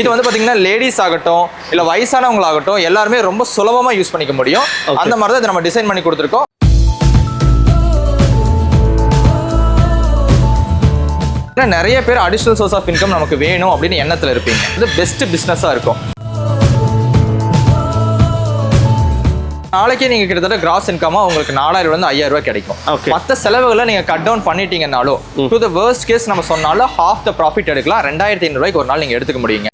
இது வந்து பாத்தீங்கன்னா லேடிஸ் ஆகட்டும் இல்ல வயசானவங்களாகட்டும் எல்லாருமே ரொம்ப சுலபமா யூஸ் பண்ணிக்க முடியும். அந்த மாதிரி தான் இதை நம்ம டிசைன் பண்ணி கொடுத்துருக்கோம். நிறைய பேர் அடிஷனல் சோர்ஸ் ஆஃப் இன்கம் நமக்கு வேணும் அப்படின்னு எண்ணத்துல இருப்பீங்க. இது பெஸ்ட் பிசினஸா இருக்கும். நாளைக்கே நீங்க கிட்டத்தட்ட கிராஸ் இன்கமா உங்களுக்கு நாலாயிரம் வந்து ஐயாயிரம் ரூபாய் கிடைக்கும். மற்ற செலவுகளை நீங்க கட் டவுன் பண்ணிட்டீங்கனாலும் டு த வேர்ஸ்ட் கேஸ் நம்ம சொன்னாலும் ஹாஃப் த ப்ராஃபிட் எடுக்கலாம். ரெண்டாயிரத்தி ஐநூறு ரூபாய்க்கு ஒரு நாள் நீங்க எடுத்துக்க முடியுங்க.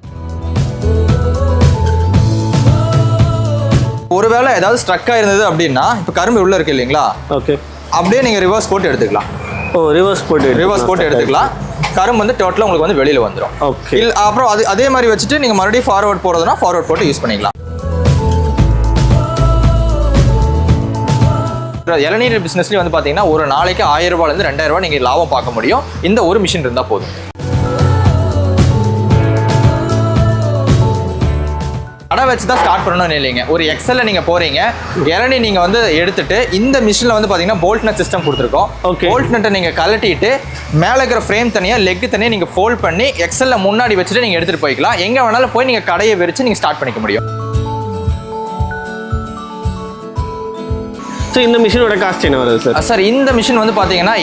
ஒருவேளை ஏதாவது ஸ்ட்ரக் ஆயிருந்தது அப்படின்னா இப்போ கரும்பு உள்ள இருக்கு இல்லைங்களா? ஓகே அப்படியே நீங்க ரிவர்ஸ் போட்டு எடுத்துக்கலாம். ஓ ரிவர்ஸ் போட்டு ரிவர்ஸ் போட்டு எடுத்துக்கலாம். கரும்பு வந்து டோட்டலாக உங்களுக்கு வந்து வெளியில வந்துடும் ஓகே இல்ல அப்புறம் அது அதே மாதிரி வச்சுட்டு நீங்க மறுபடியும் ஃபார்வர்ட் போறதுனா ஃபார்வர்ட் போட்டு யூஸ் பண்ணிக்கலாம். இளநீர் பிசினஸ்லயும் வந்து பாத்தீங்கன்னா ஒரு நாளைக்கு ஆயிரம் ரூபாயில இருந்து ரெண்டாயிரம் ரூபாய் நீங்க லாபம் பார்க்க முடியும். இந்த ஒரு மிஷின் இருந்தா போதும். கடை வச்சு தான் ஸ்டார்ட் பண்ணணும்னு இல்லைங்க. ஒரு எக்ஸல்ல நீங்க போறீங்க. இளநீ நீங்க வந்து எடுத்துட்டு இந்த மிஷின்ல வந்து பாத்தீங்கன்னா போல்ட் நட் சிஸ்டம் கொடுத்துருக்கோம். Okay. போல்ட் நட்டை நீங்க கழட்டிட்டு மேல இருக்கிற ஃப்ரேம் தனியா லெக் தனியா நீங்க ஃபோல்ட் பண்ணி எக்ஸல்ல முன்னாடி வச்சுட்டு நீங்க எடுத்துட்டு போய்க்கலாம். எங்க வேணாலும் போய் நீங்க கடையை விரிச்சு நீங்க ஸ்டார்ட் பண்ணிக்க முடியும். ஸோ இந்த மிஷினோட காஸ்ட் என்ன வருது சார் சார் இந்த மிஷின் வந்து பாத்தீங்கன்னா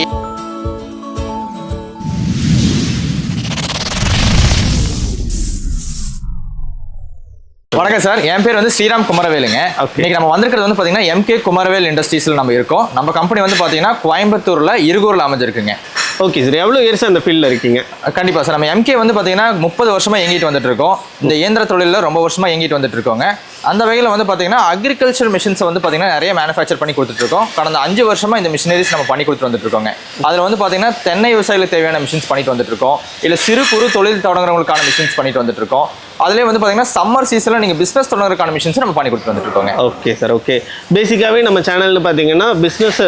வணக்கம் சார். என் பேர் வந்து ஸ்ரீராம் குமரவேலுங்க. இன்னைக்கு நம்ம வந்திருக்கிறது வந்து பாத்தீங்கன்னா எம்கே குமரவேல் இண்டஸ்ட்ரீஸ்ல நம்ம இருக்கோம். நம்ம கம்பெனி வந்து பாத்தீங்கன்னா கோயம்புத்தூர்ல இருகூர்ல அமைஞ்சிருக்குங்க. ஓகே சார் எவ்வளோ இயர்ஸ் அந்த ஃபீல்டில் இருக்கீங்க? கண்டிப்பா சார். நம்ம எம்கே வந்து பாத்தீங்கன்னா முப்பது வருஷமா இயங்கிட்டு வந்துட்டு இருக்கோம். இந்த இயந்திர தொழிலில் ரொம்ப வருஷமா இயங்கிட்டு வந்துட்டு இருக்கோங்க. அந்த வகையில் வந்து பாத்தீங்கன்னா அக்ரிகல்ச்சர் மிஷின்ஸ் வந்து பாத்தீங்கன்னா நிறைய மேனுஃபேக்சர் பண்ணி கொடுத்துட்டு இருக்கோம் கடந்த அஞ்சு வருஷமா இந்த மிஷினரிஸ் நம்ம பண்ணி கொடுத்துட்டு வந்துட்டு இருக்கோங்க அதுல வந்து பாத்தீங்கன்னா தென்னை விவசாயிகளுக்கு தேவையான மிஷின்ஸ் பண்ணிட்டு வந்துட்டு இருக்கோம் இல்ல சிறு குறு தொழில் தொடங்குறவங்களுக்கான மிஷின்ஸ் பண்ணிட்டு வந்துட்டு இருக்கோம் அதுலேயே வந்து பாத்தீங்கன்னா சம்மர் சீசன்ல நீங்க பிசினஸ் தொடங்குறதுக்கான மிஷின்ஸ் நம்ம பண்ணி கொடுத்துட்டு வந்துட்டு இருக்கோங்க ஓகே சார் ஓகே பேசிக்காகவே நம்ம சேனல்னு பார்த்தீங்கன்னா பிஸ்னஸ்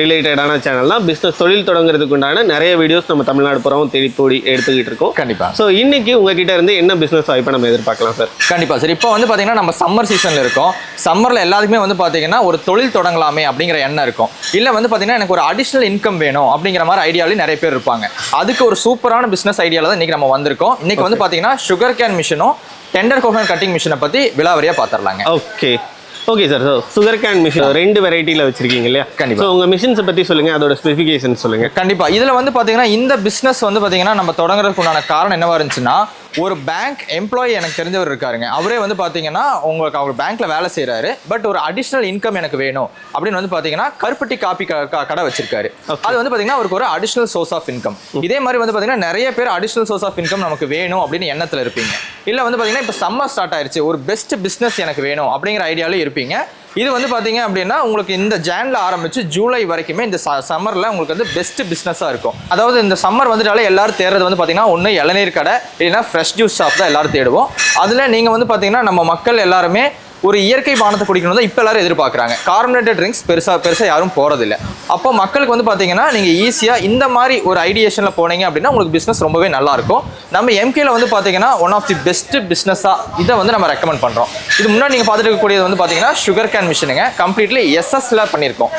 ரிலேட்டடான சேனல் தான் பிஸ்னஸ் தொழில் தொடங்குறதுக்கு உண்டான நிறைய வீடியோஸ் நம்ம தமிழ்நாடு புறவும் தேடி போடி எடுத்துக்கிட்டு இருக்கோம். கண்டிப்பா. ஸோ இன்னைக்கு உங்ககிட்ட இருந்து என்ன பிஸ்னஸ் வாய்ப்பை நம்ம எதிர்பார்க்கலாம் சார் கண்டிப்பா சார் இப்போ வந்து பாத்தீங்கன்னா நம்ம சம்மர் சீசன்ல இருக்கோம். சம்மர்ல எல்லாத்துக்குமே வந்து பாத்தீங்கன்னா ஒரு தொழில் தொடங்கலாமே அப்படிங்கிற எண்ணம் இருக்கும். இல்ல வந்து பாத்தீங்கன்னா எனக்கு ஒரு அடிஷனல் இன்கம் வேணும் அப்படிங்கிற மாதிரி ஐடியாலே நிறைய பேர் இருப்பாங்க. அதுக்கு ஒரு சூப்பரான பிசினஸ் ஐடியால தான் இன்னைக்கு நம்ம வந்திருக்கோம். இன்னைக்கு வந்து பாத்தீங்கன்னா சுகர் கேன் மிஷினும் டெண்டர் கோகனட் கட்டிங் மிஷினை பத்தி விலாவரியா பாத்திரலாங்க. Okay okay sir so sugar cane machine ரெண்டு வெரைட்டியில் வச்சிருக்கீங்க இல்லையா? கண்டிப்பா. ஸோ உங்கள் மிஷின்ஸை பற்றி சொல்லுங்கள் அதோட ஸ்பெசிஃபிகேஷன் சொல்லுங்கள் கண்டிப்பா. இதுல வந்து பாத்தீங்கன்னா இந்த பிசினஸ் வந்து பாத்தீங்கன்னா நம்ம தொடங்குறதுக்கு உண்டான காரணம் என்னவா இருந்துச்சுன்னா ஒரு பேங்க் எம்ப்ளாயி எனக்கு தெரிஞ்சவர் இருக்காருங்க. அவரே வந்து பாத்தீங்கன்னா உங்களுக்கு அவர் பேங்க்ல வேலை செய்றாரு. பட் ஒரு அடிஷனல் இன்கம் எனக்கு வேணும். அப்படின்னு வந்து பாத்தீங்கன்னா கருப்பட்டி காப்பி கடை வச்சிருக்காரு. அது வந்து பாத்தீங்கன்னா அவருக்கு ஒரு அடிஷனல் சோர்ஸ் ஆஃப் இன்கம் இதே மாதிரி வந்து பாத்தீங்கன்னா நிறைய பேர் அடிஷனல் சோர்ஸ் ஆஃப் இன்கம் நமக்கு வேணும் அப்படின்னு எண்ணத்துல இருப்பீங்க. இல்லை வந்து பார்த்தீங்கன்னா இப்போ சம்மர் ஸ்டார்ட் ஆயிருச்சு. ஒரு பெஸ்ட் பிஸ்னஸ் எனக்கு வேணும் அப்படிங்கிற ஐடியாவில் இருப்பீங்க. இது வந்து பார்த்தீங்க அப்படின்னா உங்களுக்கு இந்த ஜான்ல ஆரம்பிச்சு ஜூலை வரைக்குமே இந்த சம்மரில் உங்களுக்கு வந்து பெஸ்ட் பிஸ்னஸாக இருக்கும். அதாவது இந்த சம்மர் வந்துட்டாலே எல்லாரும் தேடுறது வந்து பார்த்தீங்கன்னா ஒன்று இளநீர் கடை இல்லைன்னா ஃப்ரெஷ் ஜூஸ் ஷாப் தான் எல்லாரும் தேடுவோம். அதில் நீங்கள் வந்து பார்த்தீங்கன்னா நம்ம மக்கள் எல்லாருமே ஒரு இயற்கை பானத்தை குடிக்கணும் தான் இப்போ எல்லாரும் எதிர்பார்க்குறாங்க. கார்பனேட்டட் ட்ரிங்க்ஸ் பெருசா பெருசா யாரும் போறதில்ல. அப்போ மக்களுக்கு வந்து பாத்தீங்கன்னா நீங்க ஈஸியா இந்த மாதிரி ஒரு ஐடியேஷன்ல போனீங்க அப்படின்னா உங்களுக்கு பிசினஸ் ரொம்பவே நல்லா இருக்கும். நம்ம எம்கேல வந்து பாத்தீங்கன்னா ஒன் ஆஃப் தி பெஸ்ட் பிசினஸா இதை வந்து நம்ம ரெக்கமெண்ட் பண்றோம். இது முன்னாடி நீங்க பார்த்துட்டு இருக்கக்கூடியது வந்து பாத்தீங்கன்னா சுகர் கேன் மிஷினுங்க கம்ப்ளீட்லி எஸ்எஸ்ல பண்ணியிருக்கோம்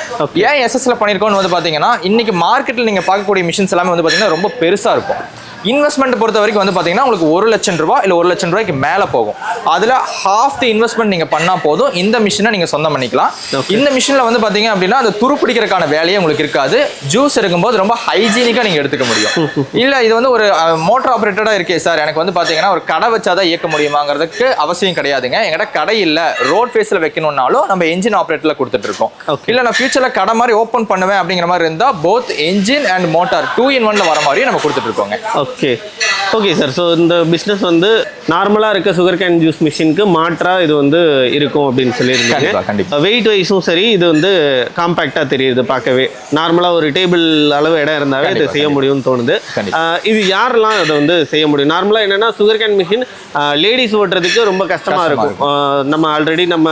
ஏன் எஸ்எஸ்ல பண்ணியிருக்கோம்னு வந்து பாத்தீங்கன்னா இன்னைக்கு மார்க்கெட்டில் நீங்க பார்க்கக்கூடிய மிஷின்ஸ் எல்லாமே வந்து பாத்தீங்கன்னா ரொம்ப பெருசா இருக்கும். இன்வெஸ்ட்மெண்ட் பொறுத்த வரைக்கும் வந்து பாத்தீங்கன்னா உங்களுக்கு ஒரு லட்சம் ரூபாய் இல்ல ஒரு லட்சம் ரூபாய்க்கு மேல போகும். அதுல ஹாஃப் தி இன்வெஸ்ட்மெண்ட் நீங்க பண்ணா போதும். இந்த மிஷினை நீங்க சொந்தம் பண்ணிக்கலாம். இந்த மிஷின்ல வந்து பாத்தீங்க அப்படின்னா அந்த துரு பிடிக்கிறதுக்கான வேலையே உங்களுக்கு இருக்காது. ஜூஸ் எடுக்கும்போது ரொம்ப ஹைஜீனிக்கா நீங்க எடுத்துக்க முடியும். இல்ல இது வந்து ஒரு மோட்டர் ஆபரேட்டடா இருக்கே சார் எனக்கு வந்து பாத்தீங்கன்னா ஒரு கடை வச்சாதான் இயக்க முடியுமாங்கிறதுக்கு அவசியம் கிடையாதுங்க. எங்கிட்ட கடை இல்ல. ரோட் ஃபேஸ்ல வைக்கணும்னாலும் நம்ம என்ஜின் ஆபரேட்டர்ல கொடுத்துட்டு இருக்கோம். Okay. இல்ல நான் ஃபியூச்சர்ல கடை மாதிரி ஓப்பன் பண்ணுவேன் அப்படிங்கிற மாதிரி இருந்தா both engine and motor two in ஒன்ல வர மாதிரியும் நம்ம கொடுத்துட்டு இருக்கோங்க. ஓகே ஓகே சார் ஸோ இந்த பிஸ்னஸ் வந்து நார்மலாக இருக்க சுகர் கேன் ஜூஸ் மிஷினுக்கு மாற்றா இது வந்து இருக்கும் அப்படின்னு கண்டிப்பா, சொல்லியிருந்தீங்க கண்டிப்பா. வெயிட் வைஸும் சரி இது வந்து காம்பேக்டாக தெரியுது பார்க்கவே. நார்மலாக ஒரு டேபிள் அளவு இடம் இருந்தாவே இதை செய்ய முடியும்னு தோணுது. ஆஹ் இது யாரெல்லாம் அதை வந்து செய்ய முடியும்? நார்மலாக என்னன்னா சுகர் கேன் மிஷின் லேடிஸ் ஓட்டுறதுக்கு ரொம்ப கஷ்டமாக கஷ்டமா இருக்கும். ஆஹ் நம்ம ஆல்ரெடி நம்ம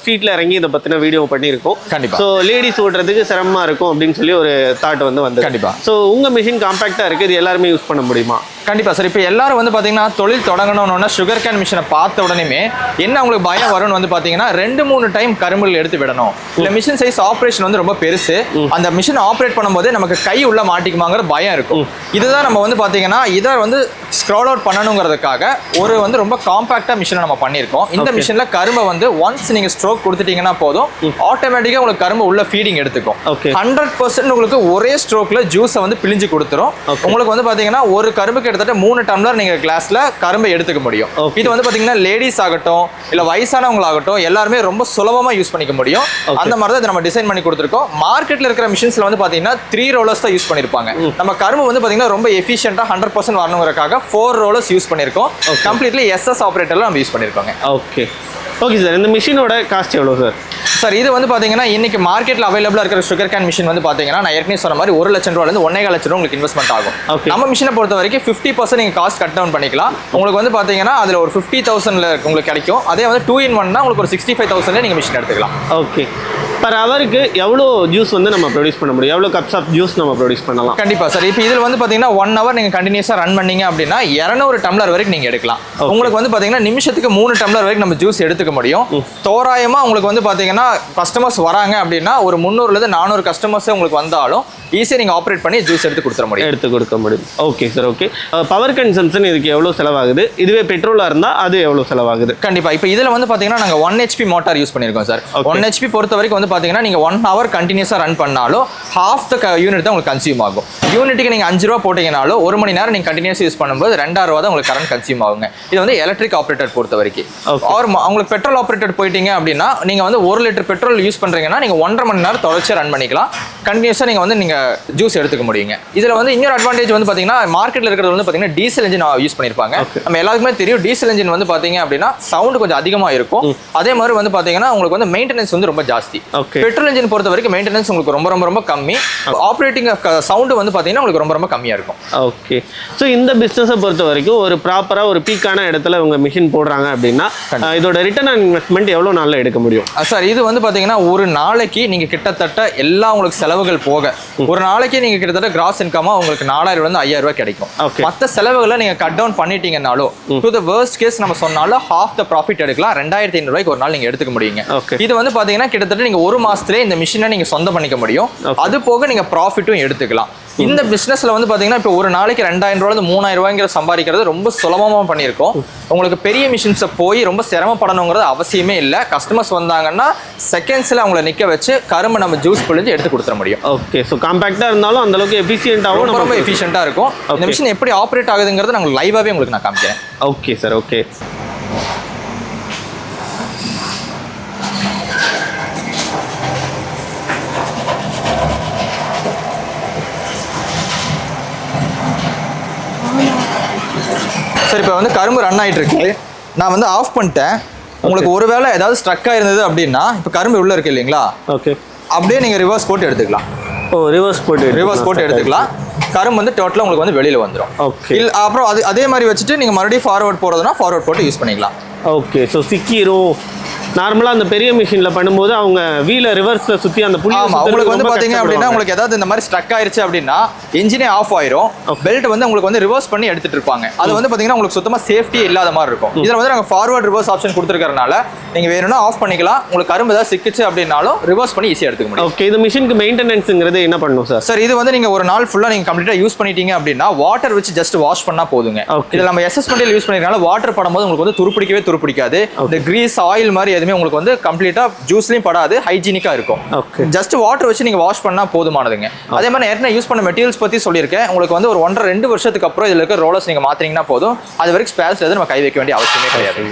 ஸ்ட்ரீட்டில் இறங்கி இதை பற்றின வீடியோ பண்ணியிருக்கோம். ஸோ லேடிஸ் ஓட்டுறதுக்கு சிரமமாக இருக்கும் அப்படின்னு சொல்லி ஒரு தாட் வந்து வந்து கண்டிப்பா. ஸோ உங்கள் மிஷின் காம்பேக்டாக இருக்குது இது எல்லாருமே யூஸ் பண்ண முடியுமா? கண்டிப்பா சார் இப்போ எல்லாரும் வந்து பாத்தீங்கன்னா தொழில் தொடங்கணும்னு சுகர் கேன் மிஷினை பார்த்த உடனேமே என்ன அவங்களுக்கு பயம் வரும்னு வந்து பாத்தீங்கன்னா ரெண்டு மூணு டைம் கரும்புகள் எடுத்து விடணும். இல்ல மிஷின் சைஸ் ஆப்ரேஷன் வந்து ரொம்ப பெருசு. அந்த மிஷின் ஆப்ரேட் பண்ணும்போதே நமக்கு கை உள்ள மாட்டிக்குமாங்கிற பயம் இருக்கும். இதுதான் நம்ம வந்து பாத்தீங்கன்னா இதை வந்து ஸ்க்ரால் அவுட் பண்ணணுங்கிறதுக்காக ஒரு வந்து ரொம்ப காம்பாக்டா மிஷினை நம்ம பண்ணியிருக்கோம். இந்த. மிஷின்ல கரும்பை வந்து ஒன்ஸ் நீங்க ஸ்ட்ரோக் கொடுத்துட்டீங்கன்னா போதும். ஆட்டோமேட்டிக்கா உங்களுக்கு கரும்பு உள்ள ஃபீடிங் எடுத்துக்கும். ஹண்ட்ரட் பர்சன்ட் உங்களுக்கு ஒரே ஸ்ட்ரோக்ல ஜூஸை வந்து பிழிஞ்சு கொடுத்துரும். உங்களுக்கு வந்து பாத்தீங்கன்னா ஒரு கரும்பு கிட்டத்தட்ட மூணு டம்ளர் நீங்க கிளாஸ்ல கரும்பை எடுத்துக்க முடியும். இது வந்து பாத்தீங்கன்னா லேடிஸ் ஆகட்டும் இல்ல வயசானவங்களாகட்டும் எல்லாருமே ரொம்ப சுலபமா யூஸ் பண்ணிக்க முடியும். அந்த மாதிரி தான் இதை நம்ம டிசைன் பண்ணி கொடுத்துருக்கோம். மார்க்கெட்ல இருக்கிற மிஷின்ஸ்ல வந்து பாத்தீங்கன்னா த்ரீ ரோலர்ஸ் தான் யூஸ் பண்ணிருப்பாங்க. நம்ம கரும்பு வந்து பாத்தீங்கன்னா ரொம்ப எஃபிஷியன்ட்டா ஹண்ட்ரட் பர்சன்ட் வரணுங்கிறதுக்காக ஃபோர் ரோலர்ஸ் யூஸ் பண்ணிருக்கோம். Okay. கம்ப்ளீட்லி எஸ்எஸ் ஆப்ரேட்டர்ல நம்ம யூஸ் பண்ணிருக்கோங்க. ஓகே ஓகே சார் இந்த மிஷினோட காஸ்ட் எவ்வளோ சார் சார் இது வந்து பாத்தீங்கன்னா இன்னைக்கு மார்க்கெட்ல அவைலபிளா இருக்கிற சுகர் கேன் மிஷின் வந்து பாத்தீங்கன்னா நான் ஏற்கனவே சொன்ன மாதிரி ஒரு லட்சம் ரூபாயில இருந்து ஒன்னே லட்சம் ரூபா உங்களுக்கு இன்வெஸ்ட்மெண்ட் ஆகும். நம்ம மிஷினை பொறுத்த வரைக்கும் ஃபிஃப்டி பர்சன்ட் நீங்க காஸ்ட் கட் டவுன் பண்ணிக்கலாம். உங்களுக்கு வந்து பாத்தீங்கன்னா அதுல ஒரு ஃபிஃப்டி தௌசண்ட்ல உங்களுக்கு கிடைக்கும். அதே வந்து டூ இன் ஒன்னா உங்களுக்கு ஒரு சிக்ஸ்டி ஃபைவ் தௌசண்ட்ல நீங்க மிஷின் எடுத்துக்கலாம். ஓகே பர் ஹவருக்கு எவ்வளோ ஜூஸ் வந்து நம்ம ப்ரொடியூஸ் பண்ண முடியும்? எவ்வளோ கப்ஸ் ஆஃப் ஜூஸ் நம்ம ப்ரொடியூஸ் பண்ணலாம்? கண்டிப்பா சார் இப்போ இதில் வந்து பாத்தீங்கன்னா ஒன் ஹவர் நீங்க கண்டினியூஸா ரன் பண்ணீங்க அப்படின்னா இரநூறு டம்ளர் வரைக்கும் நீங்க எடுக்கலாம். உங்களுக்கு வந்து பாத்தீங்கன்னா நிமிஷத்துக்கு மூணு டம்ளர் வரைக்கும் நம்ம ஜூஸ் எடுத்துக்க முடியும். தோராயமா உங்களுக்கு வந்து பாத்தீங்கன்னா கஸ்டமர்ஸ் வராங்க அப்படின்னா ஒரு முந்நூறுல இருந்து நானூறு கஸ்டமர்ஸ் உங்களுக்கு வந்தாலும் ஈஸியாக நீங்க ஆப்ரேட் பண்ணி ஜூஸ் எடுத்து கொடுத்துட முடியும். எடுத்து கொடுக்க முடியும். Okay sir okay power consumption இதுக்கு எவ்வளோ செலவாகுது? இதுவே பெட்ரோலாக இருந்தால் அது எவ்வளோ செலவாகுது? கண்டிப்பா. இப்போ இதுல வந்து பாத்தீங்கன்னா நாங்க ஒன் ஹெச்பி மோட்டார் யூஸ் பண்ணிருக்கோம் சார். ஒன் ஹெச்பி பொறுத்த வரைக்கும் வந்து பாத்தீங்கன்னா நீங்க ஒன் ஹவர் கண்டினியூஸா ரன் பண்ணாலும் ஹாஃப் த யூனிட் தான் உங்களுக்கு கன்சியூம் ஆகும். யூனிட்டுக்கு நீங்க அஞ்சு ரூபா போட்டீங்கனாலும் ஒரு மணி நேரம் நீங்க கண்டினியூஸ் யூஸ் பண்ணும்போது ரெண்டாயிரம் ரூபா தான் உங்களுக்கு கரண்ட் கன்சியூம் ஆகுங்க. இது வந்து எலக்ட்ரிக் ஆப்ரேட்டர் பொறுத்த வரைக்கும். ஆர் உங்களுக்கு பெட்ரோல் ஆப்ரேட்டர் போயிட்டீங்க அப்படின்னா நீங்க வந்து ஒரு லிட்டர் பெட்ரோல் யூஸ் பண்றீங்கன்னா நீங்க ஒன்றரை மணி நேரம் தொடர்ச்சியா ரன் பண்ணிக்கலாம். கண்டினியூஸா நீங்க வந்து நீங்க ஜூஸ் எடுத்துக்க முடியுங்க. இதுல வந்து இன்னொரு அட்வான்டேஜ் வந்து பாத்தீங்கன்னா மார்க்கெட்ல இருக்கிறது வந்து பாத்தீங்கன்னா டீசல் இன்ஜின் யூஸ் பண்ணிருப்பாங்க. Okay. நம்ம எல்லாருக்குமே தெரியும் டீசல் இன்ஜின் வந்து பாத்தீங்க அப்படின்னா சவுண்ட் கொஞ்சம் அதிகமா இருக்கும். அதே மாதிரி வந்து பாத்தீங்கன்னா உங்களுக்கு வந்து மெயின்டெனன்ஸ் வந்து ரொம்ப ஜாஸ்தி. பெட்ரோல் இன்ஜின் பொறுத்த வரைக்கும் மெயின்டெனன்ஸ் உங்களுக்கு ரொம்ப ரொம்ப ரொம்ப கம்மி. ஆப்ரேட்டிங் சவுண்ட் வந்து பாத்தீங்கன்னா உங்களுக்கு ரொம்ப ரொம்ப கம்மியா இருக்கும். ஓகே ஸோ இந்த பிஸ்னஸை பொறுத்த வரைக்கும் ஒரு ப்ராப்பராக ஒரு பீக்கான இடத்துல உங்க மிஷின் போடுறாங்க அப்படின்னா இதோட ரிட்டர்ன் ஆன் இன்வெஸ்ட்மெண்ட் எவ்வளோ நாளில் எடுக்க முடியும்? சார் இது வந்து பாத்தீங்கன்னா ஒரு நாளைக்கு நீங்க கிட்டத்தட்ட எல்லா உங்களுக்கு செலவுகள் போக ஒரு நாளைக்கு நீங்க கிட்டத்தட்ட கிராஸ் இன்கமா உங்களுக்கு நாலாயிரம் இருந்து ஐயாயிரம் ரூபாய் கிடைக்கும். மற்ற செலவுகளை நீங்க கட் டவுன் பண்ணிட்டீங்கனாலும் டு த வேர்ஸ்ட் கேஸ் நம்ம சொன்னாலும் ஹாஃப் த ப்ராஃபிட் எடுக்கலாம் ரெண்டாயிரத்தி ஐநூறு ரூபாய்க்கு ஒரு நாள் நீங்க எடுத்துக்க முடியுங்க. இது வந்து பாத்தீங்கன்னா கிட்டத்தட்ட நீங்க ஒரு மாசத்துலயே இந்த மிஷினை நீங்க சொந்தம் பண்ணிக்க முடியும். அது போக நீங்க ப்ராஃபிட்டும் எடுத்துக்கலாம். இந்த பிசினஸ்ல வந்து பாத்தீங்கன்னா இப்போ ஒரு நாளைக்கு ரெண்டாயிரம் ரூபாய் மூணாயிரம் ரூபாய்ங்கிற சம்பாதிக்கிறது ரொம்ப சுலபமா பண்ணியிருக்கோம். உங்களுக்கு பெரிய மிஷின்ஸை போய் ரொம்ப சிரமப்படணுங்கிறது அவசியமே இல்லை. கஸ்டமர்ஸ் வந்தாங்கன்னா செகண்ட்ஸ்ல அவங்கள நிக்க வச்சு கரும்பு நம்ம ஜூஸ் பிழிஞ்சு எடுத்து கொடுத்துட முடியும். ஓகே ஸோ காம்பேக்டாக இருந்தாலும் அந்த அளவுக்கு எஃபிஷியன்ட்டாகவும் ரொம்ப ரொம்ப நம்ம எஃபிஷியண்டா இருக்கும். இந்த. மிஷின் எப்படி ஆப்ரேட் ஆகுதுங்கிறது நாங்கள் லைவாவே உங்களுக்கு நான் காமிக்கிறேன். ஓகே சார் ஓகே சரி இப்போ வந்து கரும்பு ரன் ஆயிட்டு இருக்கு நான் வந்து ஆஃப் பண்ணிட்டேன். உங்களுக்கு ஒருவேளை ஏதாவது ஸ்ட்ரக் ஆயிருந்தது அப்படின்னா இப்போ கரும்பு உள்ள இருக்கு இல்லைங்களா? ஓகே அப்படியே நீங்க ரிவர்ஸ் போட்டு எடுத்துக்கலாம். ஓ ரிவர்ஸ் போட்டு ரிவர்ஸ் போட்டு எடுத்துக்கலாம். கரும்பு வந்து டோட்டலாக உங்களுக்கு வந்து வெளியில வந்துடும் ஓகே இல்ல அப்புறம் அது அதே மாதிரி வச்சுட்டு நீங்க மறுபடியும் ஃபார்வர்ட் போறதுனா ஃபார்வர்ட் போட்டு யூஸ் பண்ணிக்கலாம். ஓகே ஸோ சிக்கிரும். நார்மலாக அந்த பெரிய மிஷினில் பண்ணும்போது அவங்க வீலை ரிவர்ஸில் சுற்றி அந்த புள்ளி ஆமா உங்களுக்கு வந்து பாத்தீங்க அப்படின்னா உங்களுக்கு ஏதாவது இந்த மாதிரி ஸ்ட்ரக் ஆயிருச்சு அப்படின்னா இன்ஜினே ஆஃப் ஆயிரும். பெல்ட் வந்து உங்களுக்கு வந்து ரிவர்ஸ் பண்ணி எடுத்துட்டு இருப்பாங்க. அது வந்து பாத்தீங்கன்னா உங்களுக்கு சுத்தமா சேஃப்டி இல்லாத மாதிரி இருக்கும். இதுல வந்து நாங்க ஃபார்வர்ட் ரிவர்ஸ் ஆப்ஷன் கொடுத்துருக்கறனால நீங்க வேணும்னா ஆஃப் பண்ணிக்கலாம். உங்களுக்கு கரும்பு ஏதாவது சிக்கிச்சு அப்படின்னாலும் ரிவர்ஸ் பண்ணி ஈஸியா எடுத்துக்க முடியும். ஓகே இந்த மிஷினுக்கு மெயின்டெனன்ஸுங்கிறது என்ன பண்ணும் சார் சார் இது வந்து நீங்க ஒரு நாள் ஃபுல்லா நீங்க கம்ப்ளீட்டா யூஸ் பண்ணிட்டீங்க அப்படின்னா வாட்டர் வச்சு ஜஸ்ட் வாஷ் பண்ணா போதுங்க. இதுல நம்ம எஸ்எஸ் பண்ணியில் யூஸ் பண்ணிருக்கனால வாட்டர் படும்போது உங்களுக்கு வந்து துருப்பிடிக்கவே துருப்பிடிக்காது. இந்த கிரீஸ் ஆயில் மாதிரி எதுவுமே உங்களுக்கு வந்து கம்ப்ளீட்டா ஜூஸ்லயும் படாது ஹைஜீனிக்கா இருக்கும். ஓகே ஜஸ்ட் வாட்டர் வச்சு நீங்க வாஷ் பண்ணா போதுமானதுங்க. அதே மாதிரி நான் ஏற்கனவே யூஸ் பண்ண மெட்டீரியல்ஸ் பத்தி சொல்லியிருக்கேன். உங்களுக்கு வந்து ஒரு ஒன்றரை ரெண்டு வருஷத்துக்கு அப்புறம் இதுல இருக்க ரோலர்ஸ் நீங்க மாத்தினீங்கன்னா போதும். அது வரைக்கும் ஸ்பேர்ஸ் எதுவும் நம்ம கை வைக்க வேண்டிய அவசியமே கிடையாது.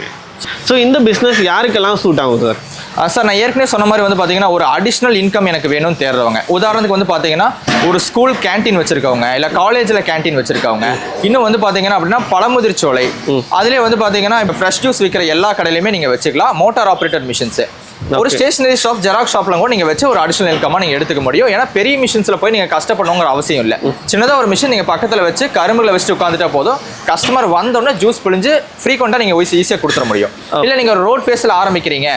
ஸோ இந்த பிஸ்னஸ் யாருக்கெல்லாம் சூட் ஆகும் சார் சார் நான் ஏற்கனவே சொன்ன மாதிரி வந்து பார்த்தீங்கன்னா ஒரு அடிஷ்னல் இன்கம் எனக்கு வேணும்னு தேடுறவங்க. உதாரணத்துக்கு வந்து பார்த்தீங்கன்னா ஒரு ஸ்கூல் கேண்டீன் வச்சிருக்கவங்க இல்லை காலேஜில் கேண்டீன் வச்சிருக்கவங்க. இன்னும் வந்து பார்த்தீங்கன்னா அப்படின்னா பழமுதிர் சோலை அதுலேயே வந்து பார்த்தீங்கன்னா இப்போ ஃப்ரெஷ் ஜூஸ் விற்கிற எல்லா கடையிலையுமே நீங்கள் வச்சுக்கலாம். மோட்டார் ஆப்ரேட்டட் மிஷின்ஸு ஒரு ஸ்டேஷனரி ஷாப் ஜெராக்ஸ் ஷாப்ல கூட நீங்க வச்சு ஒரு அடிஷனல் இன்கமா நீங்க எடுத்துக்க முடியும். ஏன்னா பெரிய மிஷின்ஸ்ல போய் நீங்க கஷ்டப்படணுங்கிற அவசியம் இல்ல. சின்னதா ஒரு மிஷின் நீங்க பக்கத்துல வச்சு கரும்புகளை வச்சுட்டு உட்காந்துட்டா போதும். கஸ்டமர் வந்தோடனே ஜூஸ் பிழிஞ்சு ஃப்ரீக்வெண்டா நீங்க ஈஸியா கொடுத்துட முடியும். இல்ல நீங்க ரோட் ஃபேஸ்ல ஆரம்பிக்கிறீங்க.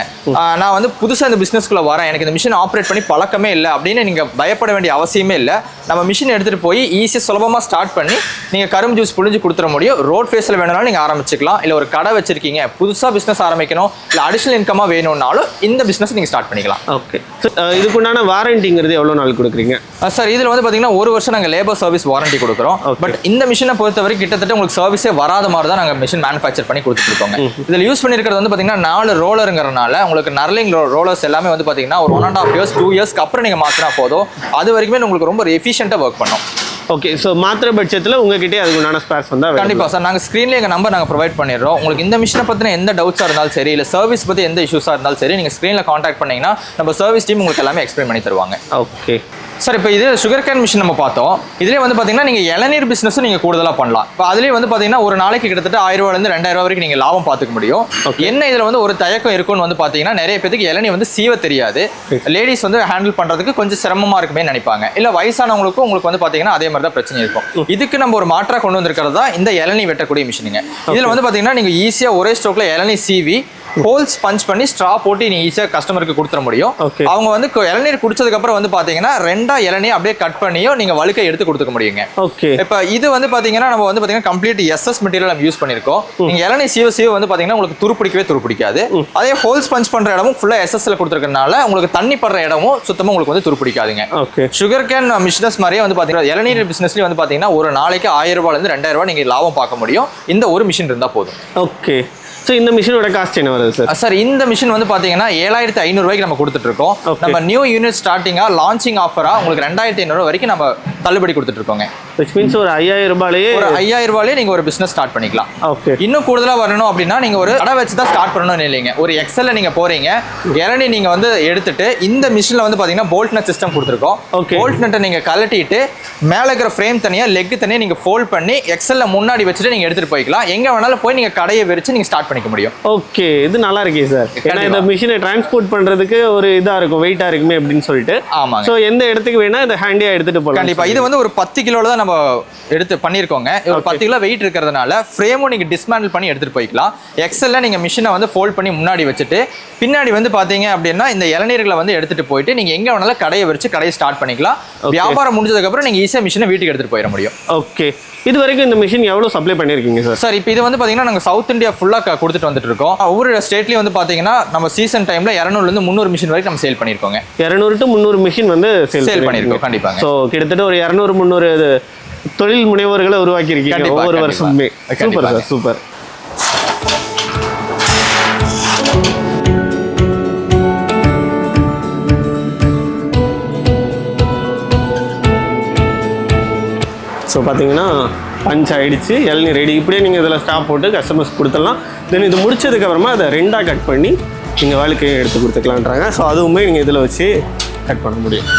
நான் வந்து புதுசா இந்த பிசினஸ்க்குள்ள வரேன். எனக்கு இந்த மிஷின் ஆப்ரேட் பண்ணி பழக்கமே இல்லை அப்படின்னு நீங்க பயப்பட வேண்டிய அவசியமே இல்லை. நம்ம மிஷின் எடுத்துட்டு போய் ஈஸியா சுலபமா ஸ்டார்ட் பண்ணி நீங்க கரும்பு ஜூஸ் புழிஞ்சு கொடுத்துட முடியும். ரோட் ஃபேஸ்ல வேணும்னாலும் நீங்க ஆரம்பிச்சுக்கலாம். இல்ல ஒரு கடை வச்சிருக்கீங்க புதுசா பிசினஸ் ஆரம்பிக்கணும். இல்ல அடிஷனல் இன்கமா வேணும்னாலும் இந்த பிசினஸ் நீங்க ஸ்டார்ட் பண்ணிக்கலாம். ஓகே இதுக்குண்டான வாரண்டிங்கிறது எவ்வளோ நாள் கொடுக்குறீங்க? சார் இதுல வந்து பாத்தீங்கன்னா ஒரு வருஷம் நாங்க லேபர் சர்வீஸ் வாரண்டி கொடுக்குறோம். பட் இந்த மிஷினை பொறுத்த வரைக்கும் கிட்டத்தட்ட உங்களுக்கு சர்வீஸே வராத மாதிரி தான் நாங்க மிஷின் மேனுஃபேக்சர் பண்ணி கொடுத்துட்டு இருக்கோங்க இதுல யூஸ் பண்ணிருக்கிறது வந்து பாத்தீங்கன்னா நாலு ரோலருங்கிறனால உங்களுக்கு நர்லிங் ரோலர்ஸ் எல்லாமே வந்து பாத்தீங்கன்னா ஒரு one and half years two இயர்ஸ்க்கு அப்புறம் நீங்க மாத்தினா போதும். அது வரைக்குமே உங்களுக்கு ரொம்ப எஃபிஷியன்ட்டா ஒர்க் பண்ணும். ஓகே ஸோ மாத்திர பட்சத்தில் உங்ககிட்டே அதுக்குண்டான ஸ்பேர்ஸ் வந்து available. கண்டிப்பா சார் நாங்க ஸ்க்ரீன்ல எங்க நம்பர் நாங்க ப்ரொவைட் பண்ணிடுறோம். உங்களுக்கு இந்த மிஷினை பத்தின எந்த டவுட்ஸா இருந்தாலும் சரி இல்ல சர்வீஸ் பத்தி எந்த இஷ்யூஸா இருந்தாலும் சரி நீங்க ஸ்க்ரீன்ல காண்டாக்ட் பண்ணீங்கன்னா நம்ம சர்வீஸ் டீம் உங்களுக்கு எல்லாமே எக்ஸ்பிளைன் பண்ணி தருவாங்க. ஓகே சார் இப்போ இது சுகர் கேன் மிஷின் நம்ம பார்த்தோம். இதுலேயே வந்து பார்த்தீங்கன்னா நீங்கள் இளநீர் பிஸ்னஸும் நீங்கள் கூடுதலாக பண்ணலாம். இப்போ அதுலேயே வந்து பார்த்தீங்கன்னா ஒரு நாளைக்கு கிட்டத்தட்ட ஆயிரம் ரூபாயிலேருந்து ரெண்டாயிரம் வரைக்கும் நீங்கள் லாபம் பார்த்துக்க முடியும். என்ன இதில் வந்து ஒரு தயக்கம் இருக்குன்னு வந்து பார்த்தீங்கன்னா நிறைய பேருக்கு இளநீர் வந்து சீவ தெரியாது. லேடிஸ் வந்து ஹேண்டில் பண்ணுறதுக்கு கொஞ்சம் சிரமமாக இருக்குமே நினைப்பாங்க. இல்லை வயசானவங்களுக்கும் உங்களுக்கு வந்து பார்த்தீங்கன்னா அதே மாதிரி தான் பிரச்சனை இருக்கும். இதுக்கு நம்ம ஒரு மாற்றாக கொண்டு வந்திருக்கிறது தான் இந்த இளநீ வெட்டக்கூடிய மிஷினுங்க இதில் வந்து பார்த்தீங்கன்னா நீங்கள் ஈஸியாக ஒரே ஸ்ட்ரோக்கில் இளநீ சீவி ஹோல்ஸ் பஞ்ச் பண்ணி ஸ்ட்ரா போட்டு நீ ஈஸியாக கஸ்டமருக்கு கொடுத்துட முடியும். அவங்க வந்து இளநீர் குடிச்சதுக்கு அப்புறம் வந்து பாத்தீங்கன்னா ரெண்டா இளநீர் அப்படியே கட் பண்ணியும் நீங்க வழுக்க எடுத்து கொடுத்துக்க முடியுங்க. ஓகே இப்போ இது வந்து பாத்தீங்கன்னா நம்ம வந்து பாத்தீங்கன்னா கம்ப்ளீட் எஸ்எஸ் மெட்டீரியல் நம்ம யூஸ் பண்ணிருக்கோம். நீங்க இளநீர் சீவ சீவ வந்து பாத்தீங்கன்னா உங்களுக்கு துருப்பிடிக்கவே துருப்பிடிக்காது அதே ஹோல்ஸ் பஞ்ச் பண்ற இடமும் ஃபுல்லா எஸ்எஸ்ல கொடுத்துருக்கனால உங்களுக்கு தண்ணி படுற இடமும் சுத்தமா உங்களுக்கு வந்து துருப்பிடிக்காதுங்க ஓகே சுகர் கேன் பிசினஸ் மாதிரியே வந்து பாத்தீங்கன்னா இளநீர் பிசினஸ்லயும் வந்து பாத்தீங்கன்னா ஒரு நாளைக்கு ஆயிரம் ரூபாயில இருந்து ரெண்டாயிரம் ரூபாய் நீங்க லாபம் பார்க்க முடியும். இந்த ஒரு மிஷின் இருந்தா போதும். ஓகே ஸோ இந்த மிஷினோட காஸ்ட் என்ன வருது சார் சார் இந்த மிஷின் வந்து பாத்தீங்கன்னா ஏழாயிரத்தி ஐநூறுபாய்க்கு நம்ம கொடுத்துட்டு இருக்கோம் Okay. நம்ம நியூ யூனிட் ஸ்டார்டிங்கா லான்ச்சிங் ஆஃபரா உங்களுக்கு ரெண்டாயிரத்தி ஐநூறு வரைக்கும் நம்ம தள்ளுபடி கொடுத்துட்டு இருக்கோங்க விச் மீன்ஸ் ஒரு ஐயாயிரம் ரூபாயிலேயே ஒரு ஐயாயிரம் ரூபாயிலே நீங்க ஒரு பிசினஸ் ஸ்டார்ட் பண்ணிக்கலாம். ஓகே இன்னும் கூடுதலா வரணும் அப்படின்னா நீங்க ஒரு கடை வச்சு தான் ஸ்டார்ட் பண்ணணும்னு இல்லைங்க. ஒரு எக்ஸல்ல நீங்க போறீங்க இளநீ நீங்க வந்து எடுத்துட்டு இந்த மிஷின்ல வந்து பாத்தீங்கன்னா போல்ட் நட் சிஸ்டம் கொடுத்துருக்கோம். Okay. போல்ட் நட்டை நீங்க கழட்டிட்டு மேல இருக்கிற ஃப்ரேம் தனியா லெக் தனியா நீங்க ஃபோல்ட் பண்ணி எக்ஸல்ல முன்னாடி வச்சுட்டு நீங்க எடுத்துட்டு போய்க்கலாம். எங்க வேணாலும் போய் நீங்க கடையை விரிச்சு நீங்க ஸ்டார்ட் பண்ணிக்க முடியும். ஓகே இது நல்லா இருக்கே சார் ஏன்னா. இந்த மிஷினை டிரான்ஸ்போர்ட் பண்றதுக்கு ஒரு இதா இருக்கும் வெயிட்டா இருக்குமே அப்படின்னு சொல்லிட்டு. ஆமாங்க. ஸோ எந்த இடத்துக்கு வேணா இதை ஹேண்டியா எடுத்துட்டு போகலாம் கண்டிப்பா. இது வந்து ஒரு பத்து கிலோல தான் நம்ம எடுத்து பண்ணியிருக்கோங்க. ஒரு பத்து கிலோ வெயிட் இருக்கிறதுனால ஃப்ரேமும் நீங்க டிஸ்மேண்டில் பண்ணி எடுத்துட்டு போய்க்கலாம். எக்ஸல்ல நீங்க மிஷினை வந்து ஃபோல்ட் பண்ணி முன்னாடி வச்சுட்டு பின்னாடி வந்து பாத்தீங்க அப்படின்னா இந்த இளநீர்களை வந்து எடுத்துட்டு போயிட்டு நீங்க எங்க வேணாலும் கடையை வச்சு கடையை ஸ்டார்ட் பண்ணிக்கலாம். வியாபாரம் முடிஞ்சதுக்கு அப்புறம் நீங்க ஈஸியா மிஷினை வீட்டுக்கு எடுத்துட்டு போயிட முடியும். ஓகே இது வரைக்கும் இந்த மிஷின் எவ்வளோ சப்ளை பண்ணியிருக்கீங்க சார் சார் இப்போ இது வந்து பாத்தீங்கன்னா நாங்க சவுத் இந்தியா ஃபுல்லா கொடுத்துட்டு வந்துட்டு இருக்கோம் ஒவ்வொரு ஸ்டேட்லயும் வந்து பாத்தீங்கன்னா நம்ம சீசன் டைம்ல இரநூறுல இருந்து முந்நூறு மிஷின் வரைக்கும் நம்ம சேல் பண்ணியிருக்கோங்க இரநூறு டு முந்நூறு மிஷின் வந்து சேல் பண்ணியிருக்கோம், கண்டிப்பாங்க. ஸோ கிட்டத்தட்ட ஒரு இரநூறு முந்நூறு தொழில் முனைவோர்களை உருவாக்கியிருக்கீங்க கண்டிப்பா, ஒவ்வொரு. வருஷமுமே சூப்பர். சார் சூப்பர் ஸோ பார்த்தீங்கன்னா பஞ்ச் ஆகிடுச்சு இளநீ ரெடி இப்படியே நீங்கள் இதில் ஸ்டாப் போட்டு கஸ்டமர்ஸ் கொடுத்துடலாம். தென் இது முடிச்சதுக்கப்புறமா அதை ரெண்டாக கட் பண்ணி நீங்கள் வாழ்க்கையை எடுத்து கொடுத்துக்கலான்றாங்க ஸோ அதுவுமே நீங்கள் இதில் வச்சு கட் பண்ண முடியும்.